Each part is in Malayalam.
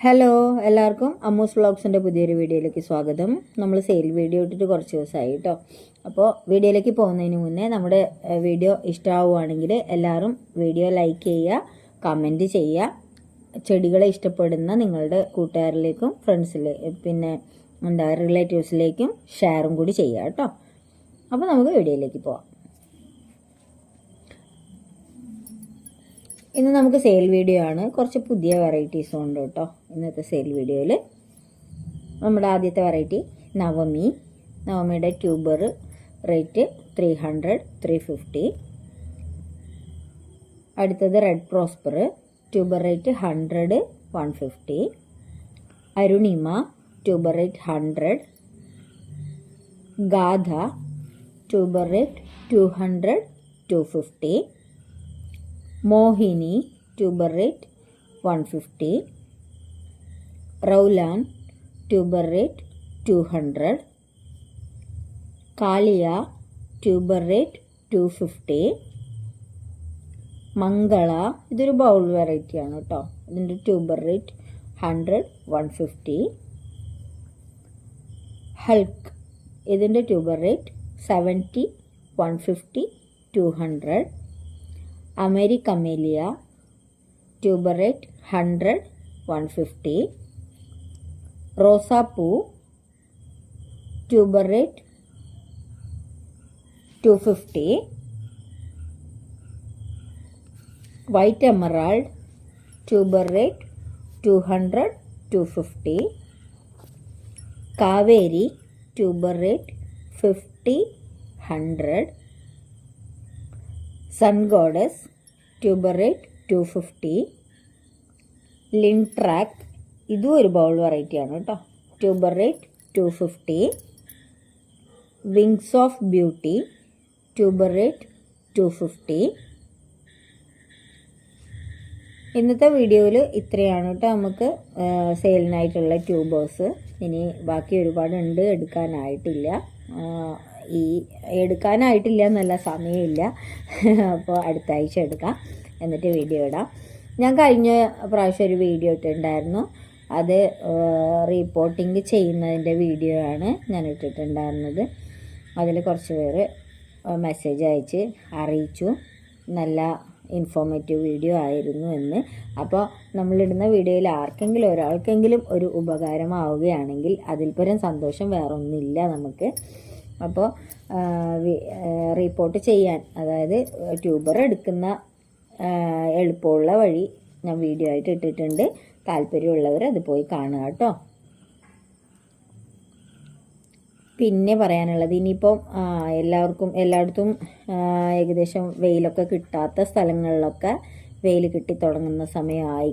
ഹലോ എല്ലാവർക്കും അമ്മൂസ് വ്ളോഗ്സിന്റെ പുതിയൊരു വീഡിയോയിലേക്ക് സ്വാഗതം. നമ്മൾ സെയിൽ വീഡിയോ ഇട്ടിട്ട് കുറച്ച് ദിവസമായി കേട്ടോ അപ്പോൾ വീഡിയോയിലേക്ക് പോകുന്നതിന് മുന്നേ നമ്മുടെ വീഡിയോ ഇഷ്ടമാവുകയാണെങ്കിൽ എല്ലാവരും വീഡിയോ ലൈക്ക് ചെയ്യുക കമന്റ് ചെയ്യുക. ചെടികളെ ഇഷ്ടപ്പെടുന്ന നിങ്ങളുടെ കൂട്ടുകാരിലേക്കും ഫ്രണ്ട്സിലെ പിന്നെ എന്താ റിലേറ്റീവ്സിലേക്കും ഷെയറും കൂടി ചെയ്യുക കേട്ടോ അപ്പോൾ നമുക്ക് വീഡിയോയിലേക്ക് പോവാം. ഇന്ന് നമുക്ക് സെയിൽ വീഡിയോ ആണ്. കുറച്ച് പുതിയ വെറൈറ്റീസും ഉണ്ട് കേട്ടോ. ഇന്നത്തെ സെയിൽ വീഡിയോയിൽ നമ്മുടെ ആദ്യത്തെ variety Navami. നവമിയുടെ tuber rate three hundred three fifty അടുത്തത് red prosper tuber rate hundred one fifty Arunima tuber rate hundred Gatha tuber rate two hundred two fifty Mohini tuber rate one fifty. റൗലാൻ tuber rate two hundred. Kaliya tuber rate two fifty. Mangala ഇതൊരു ബൗൾ വെറൈറ്റി ആണ് കേട്ടോ ഇതിന്റെ tuber rate hundred one fifty. Hulk ഇതിന്റെ tuber rate seventy one fifty two hundred. അമേരിക്കമേലിയ tuber rate hundred one fifty. റോസാപ്പൂ tuber rate two fifty. White emerald tuber rate two hundred two fifty. Kaveri tuber rate fifty hundred sun goddess tuber rate two fifty ലിൻട്രാക്ക് ഇതും ഒരു ബൗൾ വെറൈറ്റി ആണ് കേട്ടോ. Tuber rate two fifty wings of beauty tuber rate two fifty ഇന്നത്തെ വീഡിയോയിൽ ഇത്രയാണ് കേട്ടോ നമുക്ക് സെയിലിനായിട്ടുള്ള ട്യൂബേഴ്സ് ഇനി ബാക്കി ഒരുപാടുണ്ട് എടുക്കാനായിട്ടില്ല. ഈ എടുക്കാനായിട്ടില്ല എന്നല്ല സമയമില്ല. അപ്പോൾ അടുത്ത ആഴ്ച എടുക്കാം. എന്നിട്ട് വീഡിയോ ഇടാം. ഞാൻ കഴിഞ്ഞ പ്രാവശ്യം ഒരു വീഡിയോ ഇട്ടിട്ടുണ്ടായിരുന്നു. അത് റീപ്പോർട്ടിങ് ചെയ്യുന്നതിന്റെ വീഡിയോ ആണ് ഞാൻ ഇട്ടിട്ടുണ്ടായിരുന്നത്. അതിൽ കുറച്ച് പേര് മെസ്സേജ് അയച്ച് അറിയിച്ചു. നല്ല ഇൻഫോർമേറ്റീവ് വീഡിയോ ആയിരുന്നു എന്ന്. അപ്പോൾ നമ്മളിടുന്ന വീഡിയോയിൽ ആർക്കെങ്കിലും ഒരാൾക്കെങ്കിലും ഒരു ഉപകാരമാവുകയാണെങ്കിൽ അതിൽ പരം സന്തോഷം വേറൊന്നുമില്ല നമുക്ക്. അപ്പോൾ റിപ്പോർട്ട് ചെയ്യാൻ. അതായത് ട്യൂബർ എടുക്കുന്ന എളുപ്പമുള്ള വഴി ഞാൻ വീഡിയോ ആയിട്ട് ഇട്ടിട്ടുണ്ട്. താല്പര്യമുള്ളവർ അത് പോയി കാണുക കേട്ടോ. പിന്നെ പറയാനുള്ളത് ഇനിയിപ്പം എല്ലാവർക്കും എല്ലായിടത്തും ഏകദേശം വെയിലൊക്കെ കിട്ടാത്ത സ്ഥലങ്ങളിലൊക്കെ വെയിൽ കിട്ടി തുടങ്ങുന്ന സമയമായി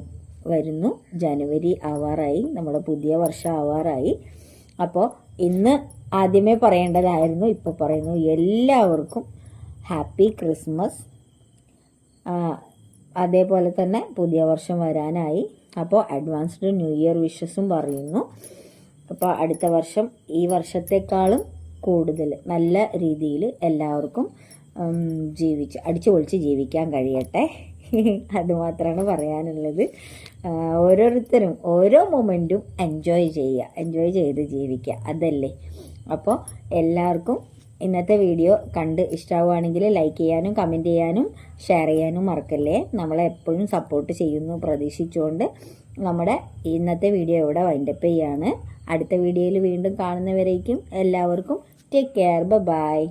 വരുന്നു. ജനുവരി ആവാറായി നമ്മുടെ പുതിയ വർഷം ആവാറായി. അപ്പോൾ ഇന്ന് ആദ്യമേ പറയേണ്ടതായിരുന്നു ഇപ്പോൾ പറയുന്നു എല്ലാവർക്കും ഹാപ്പി ക്രിസ്മസ്. അതേപോലെ തന്നെ പുതിയ വർഷം വരാനായി. അപ്പോൾ അഡ്വാൻസ്ഡ് ന്യൂ ഇയർ വിഷസും പറയുന്നു. അപ്പോൾ അടുത്ത വർഷം ഈ വർഷത്തെക്കാളും കൂടുതൽ നല്ല രീതിയിൽ എല്ലാവർക്കും ജീവിച്ച് അടിച്ചു പൊളിച്ച് ജീവിക്കാൻ കഴിയട്ടെ. അതുമാത്രമാണ് പറയാനുള്ളത്. ഓരോരുത്തരും ഓരോ മൊമെന്റും എൻജോയ് ചെയ്യുക എൻജോയ് ചെയ്ത് ജീവിക്കുക. അതല്ലേ? അപ്പോൾ എല്ലാവർക്കും ഇന്നത്തെ വീഡിയോ കണ്ട് ഇഷ്ടമാവുകയാണെങ്കിൽ ലൈക്ക് ചെയ്യാനും കമന്റ് ചെയ്യാനും ഷെയർ ചെയ്യാനും മറക്കല്ലേ? നമ്മളെ എപ്പോഴും സപ്പോർട്ട് ചെയ്യുന്നു പ്രതീക്ഷിച്ചുകൊണ്ട് നമ്മുടെ ഇന്നത്തെ വീഡിയോ ഇവിടെ വൈൻഡപ്പ് ചെയ്യാണ്. അടുത്ത വീഡിയോയിൽ വീണ്ടും കാണുന്നവരേക്കും എല്ലാവർക്കും ടേക്ക് കെയർ ബൈ